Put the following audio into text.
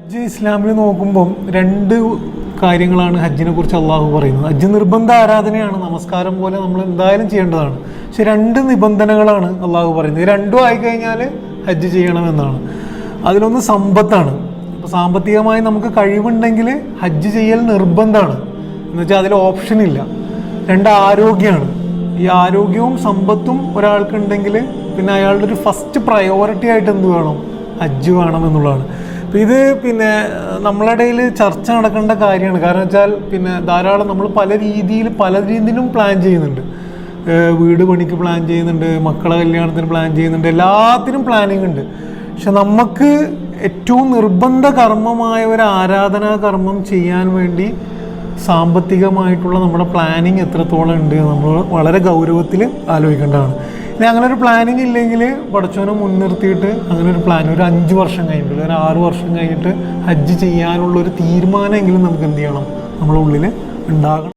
ഹജ്ജ് ഇസ്ലാമിൽ നോക്കുമ്പം രണ്ട് കാര്യങ്ങളാണ് ഹജ്ജിനെ കുറിച്ച് അള്ളാഹു പറയുന്നത്. ഹജ്ജ് നിർബന്ധ ആരാധനയാണ് നമസ്കാരം പോലെ നമ്മൾ എന്തായാലും ചെയ്യേണ്ടതാണ്. പക്ഷെ രണ്ട് നിബന്ധനകളാണ് അള്ളാഹു പറയുന്നത്. രണ്ടും ആയിക്കഴിഞ്ഞാൽ ഹജ്ജ് ചെയ്യണമെന്നാണ്. അതിലൊന്ന് സമ്പത്താണ്. അപ്പോൾ സാമ്പത്തികമായി നമുക്ക് കഴിവുണ്ടെങ്കിൽ ഹജ്ജ് ചെയ്യൽ നിർബന്ധമാണ്. എന്നുവെച്ചാൽ അതിൽ ഓപ്ഷൻ ഇല്ല. രണ്ട് ആരോഗ്യമാണ്. ഈ ആരോഗ്യവും സമ്പത്തും ഒരാൾക്കുണ്ടെങ്കിൽ പിന്നെ അയാളുടെ ഒരു ഫസ്റ്റ് പ്രയോറിറ്റി ആയിട്ട് എന്ത് വേണം? ഹജ്ജ് വേണം എന്നുള്ളതാണ്. അപ്പം ഇത് പിന്നെ നമ്മളുടെ ഇടയിൽ ചർച്ച നടക്കേണ്ട കാര്യമാണ്. കാരണം വെച്ചാൽ പിന്നെ ധാരാളം നമ്മൾ പല രീതിയിൽ പല രീതിയിലും പ്ലാൻ ചെയ്യുന്നുണ്ട്. വീട് പണിക്ക് പ്ലാൻ ചെയ്യുന്നുണ്ട് മക്കളെ കല്യാണത്തിന് പ്ലാൻ ചെയ്യുന്നുണ്ട് എല്ലാത്തിനും പ്ലാനിങ് ഉണ്ട്. പക്ഷെ നമുക്ക് ഏറ്റവും നിർബന്ധ കർമ്മമായ ഒരു ആരാധനാ കർമ്മം ചെയ്യാൻ വേണ്ടി സാമ്പത്തികമായിട്ടുള്ള നമ്മുടെ പ്ലാനിങ് എത്രത്തോളം ഉണ്ട് നമ്മൾ വളരെ ഗൗരവത്തിൽ ആലോചിക്കേണ്ടതാണ്. ഇനി അങ്ങനെ ഒരു പ്ലാനിങ് ഇല്ലെങ്കിൽ പഠിച്ചവനെ മുൻനിർത്തിയിട്ട് അങ്ങനെ ഒരു പ്ലാൻ ഒരു അഞ്ച് വർഷം കഴിഞ്ഞിട്ട് ഒരു ആറ് വർഷം കഴിഞ്ഞിട്ട് ഹജ്ജ് ചെയ്യാനുള്ള ഒരു തീരുമാനമെങ്കിലും നമുക്ക് എന്ത് ചെയ്യണം? നമ്മുടെ ഉണ്ടാകണം.